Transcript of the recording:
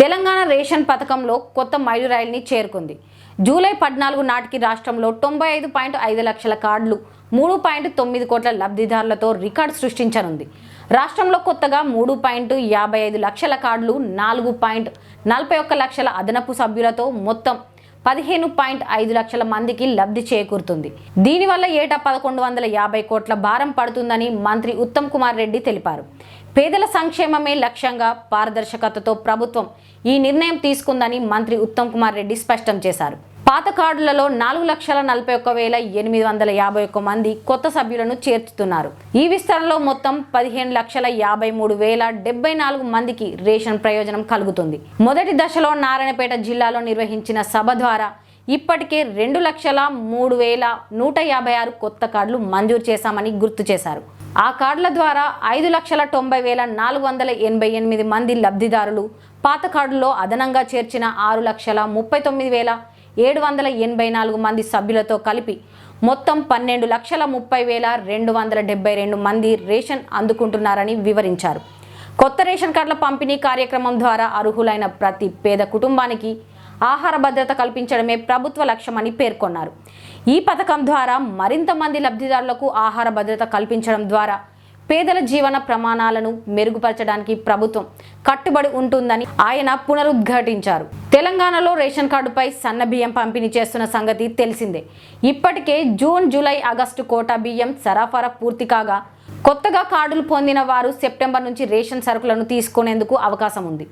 Telangana ration పథకంలో కొత్త మైలురాయిల్ని చేరుకుంది. జూలై పద్నాలుగు నాటికి రాష్ట్రంలో తొంభై ఐదు పాయింట్ ఐదు లక్షల కార్డులు మూడు పాయింట్ తొమ్మిది కోట్ల లబ్ధిదారులతో రికార్డు సృష్టించనుంది. రాష్ట్రంలో కొత్తగా మూడు పాయింట్ యాభై ఐదు లక్షల కార్డులు నాలుగు పాయింట్ నలభై ఒక్క లక్షల అదనపు సభ్యులతో మొత్తం పదిహేను పాయింట్ ఐదు లక్షల మందికి లబ్ధి చేకూరుతుంది. దీనివల్ల ఏటా పదకొండు వందల యాభై కోట్ల భారం పడుతుందని మంత్రి ఉత్తమ్ కుమార్ రెడ్డి తెలిపారు. పేదల సంక్షేమమే లక్ష్యంగా పారదర్శకతతో ప్రభుత్వం ఈ నిర్ణయం తీసుకుందని మంత్రి ఉత్తమ్ కుమార్ రెడ్డి స్పష్టం చేశారు. పాత కార్డులలో నాలుగు లక్షల నలభై ఒక్క వేల ఎనిమిది వందల యాభై ఒక్క మంది కొత్త సభ్యులను చేర్చుతున్నారు. ఈ విస్తరణలో మొత్తం పదిహేను లక్షల యాభై మూడు వేల డెబ్బై నాలుగు మందికి రేషన్ ప్రయోజనం కలుగుతుంది. మొదటి దశలో నారాయణపేట జిల్లాలో నిర్వహించిన సభ ద్వారా ఇప్పటికే రెండు లక్షల మూడు వేల నూట యాభై ఆరు కొత్త కార్డులు మంజూరు చేశామని గుర్తు చేశారు. ఆ కార్డుల ద్వారా ఐదు లక్షల తొంభై వేల నాలుగు వందల ఎనభై ఎనిమిది మంది లబ్ధిదారులు పాత కార్డుల్లో అదనంగా చేర్చిన ఆరు లక్షల ముప్పై తొమ్మిది వేల ఏడు వందల ఎనభై నాలుగు మంది సభ్యులతో కలిపి మొత్తం పన్నెండు లక్షల ముప్పై వేల రెండు వందల డెబ్బై రెండు మంది రేషన్ అందుకుంటున్నారని వివరించారు. కొత్త రేషన్ కార్డుల పంపిణీ కార్యక్రమం ద్వారా అర్హులైన ప్రతి పేద కుటుంబానికి ఆహార భద్రత కల్పించడమే ప్రభుత్వ లక్ష్యమని పేర్కొన్నారు. ఈ పథకం ద్వారా మరింత మంది లబ్ధిదారులకు ఆహార భద్రత కల్పించడం ద్వారా పేదల జీవన ప్రమాణాలను మెరుగుపరచడానికి ప్రభుత్వం కట్టుబడి ఉంటుందని ఆయన పునరుద్ఘాటించారు. తెలంగాణలో రేషన్ కార్డుపై సన్న బియ్యం పంపిణీ చేస్తున్న సంగతి తెలిసిందే. ఇప్పటికే జూన్ జూలై ఆగస్టు కోటా బియ్యం సరఫరా పూర్తి కాగా కొత్తగా కార్డులు పొందిన వారు సెప్టెంబర్ నుంచి రేషన్ సరుకులను తీసుకునేందుకు అవకాశం ఉంది.